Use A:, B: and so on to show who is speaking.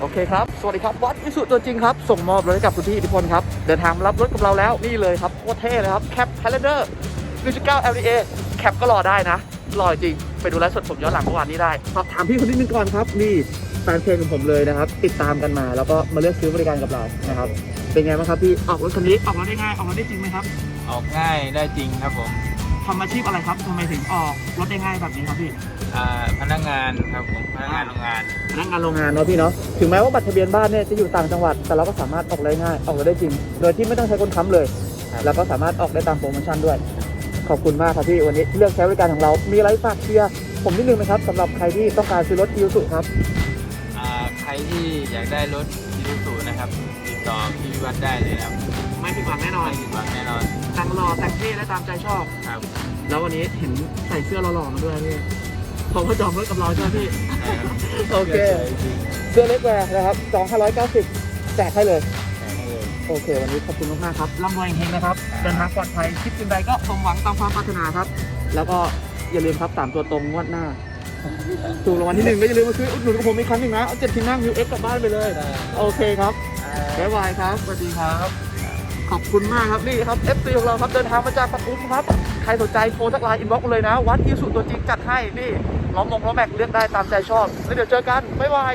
A: โอเคครับ สวัสดีครับวัดวิสุทธ์ตัวจริงครับ ส่งมอบรถให้กับคุณพี่อิทธิพลครับ เดินทางมารับรถกับเราแล้วนี่เลยครับโคตรเท่เลยครับแคป c a l e n d a r 1.9 LDA แคปก็รอได้นะ รอจริง ไปดูไลฟ์สดผมย้อนหลังเมื่อวานนี้ได้สอบถามพี่คนนิดนึงก่อนครับนี่แฟนเพลงของผมเลยนะครับ ติดตามกันมา แล้วก็มาเลือกซื้อบริการกับเรานะครับเป็นไงบ้างครับพี่ออกรถคันนี้ออกรถได้ง่ายออกรถได้จริงไหมครับ
B: ออกง่ายได้จริงครับผม
A: ทำอาชีพอะไรครับทำไมถึงออกรถได้ง่ายแบบนี้ครับพี่
B: อ่าพนักงานครับผมพนักงานโรงงาน
A: พนักงานโรงงานเนาะพี่เนาะถึงแม้ว่าบัตรทะเบียนบ้านเนี่ยจะอยู่ต่างจังหวัด แต่เราก็สามารถออกได้ง่ายออกได้จริง โดยที่ไม่ต้องใช้คนค้ำเลย
B: ครับ
A: แล้วก็สามารถออกได้ตามโปรโมชั่นด้วย ขอบคุณมากครับพี่วันนี้เลือกใช้บริการของเรา มีอะไรฝากเชียร์ผมนิดนึงไหมครับสำหรับใครที่ต้องการซื้อรถอิวสุครับ
B: อ่าใครที่อยากได้รถยูสูนะครับติดต่อพี่วิวัฒน์ได้เลยนะครับ
A: ไม่ผิดหวังแน่นอน
B: ไม่ผิดหวังแน่นอน
A: แต่งหล่อแต่งเท่และตามใจชอบ
B: ครับ
A: แล้ววันนี้เห็นใส่เสื้อหล่อๆมาด้วยพี่ ผมก็จองรถกับเราใช่ไหมพี่ โอเค เสื้อเล็กแวร์นะครับจอง590แจกให้เลย
B: ๆแต่ให้เลย
A: โอเค วันนี้ขอบคุณมากๆครับร่ำรวยเฮงนะครับ เดินทางปลอดภัยคิดสิ่งใดก็สมหวังตามความปรารถนาครับ แล้วก็อย่าลืมครับสามตัวตรงงวดหน้าถูกรางวัลที่หนึ่งก็อย่าลืมมาซื้ออุดหนุนกับผมอีกครั้งหนึ่งนะเอาเจ็ดที่นั่งยูเอ็กกลับบ้านไปเลย โอเคครับบ๊ายบายครับสวัสดีครับ ขอบคุณมากครับนี่ครับ FC ของเราครับเดินทางมาจากปทุมครับ ใครสนใจโทรทักไลน์อินบ็อกซ์เลยนะ วัดอีสุตัวจริงจัดให้นี่ล้อมมงล้อแม็กเลือกได้ตามใจชอบแล้วเดี๋ยวเจอกันบ๊ายบาย